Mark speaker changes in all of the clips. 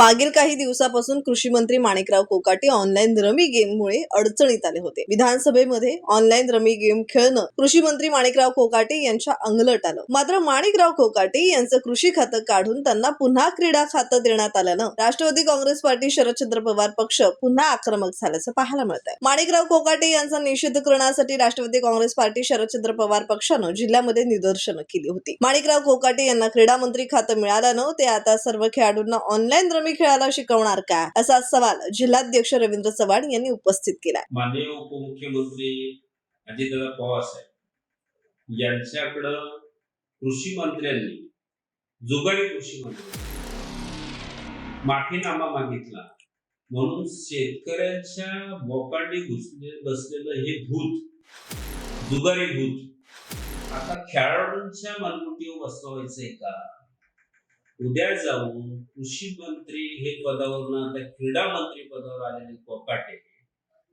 Speaker 1: मागील काही दिवसापासून कृषी मंत्री माणिकराव कोकाटे ऑनलाईन रमी गेममुळे अडचणीत आले होते. विधानसभेमध्ये ऑनलाईन रमी गेम खेळणं कृषी मंत्री माणिकराव कोकाटे यांच्या अंगलट आलं. मात्र माणिकराव कोकाटे यांचं कृषी खातं काढून त्यांना पुन्हा क्रीडा खातं देण्यात आल्यानं राष्ट्रवादी काँग्रेस पार्टी शरदचंद्र पवार पक्ष पुन्हा आक्रमक झाल्याचं पाहायला मिळत आहे माणिकराव कोकाटे यांचा निषेध करण्यासाठी राष्ट्रवादी काँग्रेस पार्टी शरदचंद्र पवार पक्षानं जिल्ह्यामध्ये निदर्शनं केली होती. माणिकराव कोकाटे यांना क्रीडा मंत्री खातं मिळाल्यानं ते आता सर्व खेळाडूंना ऑनलाईन रमी खेळायला शिकवणार का असा सवाल जिल्हाध्यक्ष रवींद्र चव्हाण यांनी उपस्थित केला
Speaker 2: माननीय उपमुख्यमंत्री अजितदादा पवार साहेब यांच्याकडं कृषी मंत्र्यांनी जुगाडी कृषी मंत्री माफीनामा मागितला. म्हणून शेतकऱ्यांच्या बोकांडी घुसले बसलेलं हे भूत जुगारी भूत आता खेळाडूंच्या मनमुटीवर बसवायचंय का? उद्या जाऊन कृषी मंत्री हे पदावरून आता क्रीडा मंत्री पदावर आलेले कोकाटे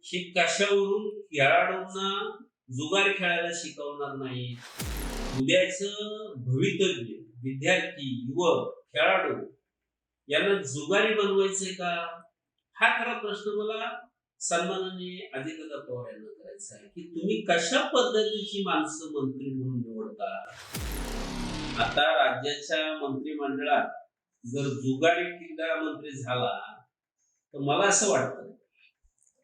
Speaker 2: हे कशावरून खेळाडूंना जुगार खेळायला शिकवणार नाही उद्याच भवितव्य विद्यार्थी युवक खेळाडू यांना जुगारी बनवायचंय का? हा खरा प्रश्न मला सन्मानाने अजितदादा पवार यांना करायचा आहे की तुम्ही कशा पद्धतीची माणसं मंत्री म्हणून निवडता? आता राज्याच्या मंत्रिमंडळात जर जुगारी क्रीडा मंत्री झाला तर मला असं वाटतं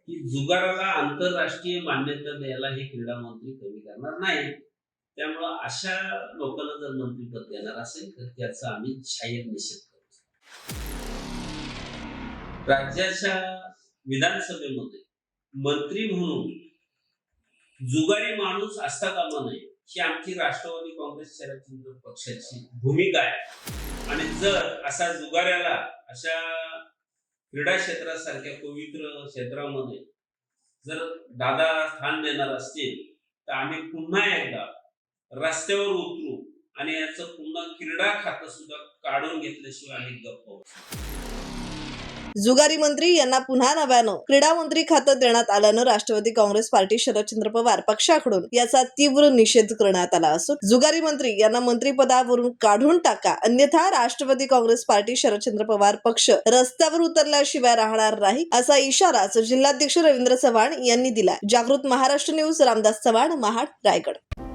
Speaker 2: की जुगाराला आंतरराष्ट्रीय मान्यता द्यायला हे क्रीडा मंत्री कमी करणार नाही त्यामुळं अशा लोकांना जर मंत्रीपद देणार असेल तर त्याचा आम्ही जाहीर निषेध करतो. राज्याच्या विधानसभेमध्ये मंत्री म्हणून जुगारी माणूस असता कामा नये. ही आमची राष्ट्रवादी काँग्रेस शरदचंद्र पक्षाची भूमिका आहे आणि जर असा जुगाऱ्याला अशा क्रीडा क्षेत्रासारख्या पवित्र क्षेत्रामध्ये जर दादा स्थान देणार असतील तर आम्ही पुन्हा एकदा रस्त्यावर उतरू आणि याचं पुन्हा क्रीडा खातं सुद्धा काढून घेतल्याशिवाय आम्ही गप्प बसू.
Speaker 1: जुगारी मंत्री यांना पुन्हा नव्यानं क्रीडा मंत्री खातं देण्यात आल्यानं राष्ट्रवादी काँग्रेस पार्टी शरदचंद्र पवार पक्षाकडून याचा तीव्र निषेध करण्यात आला असून जुगारी मंत्री यांना मंत्रिपदावरून काढून टाका. अन्यथा राष्ट्रवादी काँग्रेस पार्टी शरदचंद्र पवार पक्ष रस्त्यावर उतरल्याशिवाय राहणार नाही असा इशाराच जिल्हाध्यक्ष रवींद्र चव्हाण यांनी दिला जागृत महाराष्ट्र न्यूज रामदास चव्हाण महाड रायगड.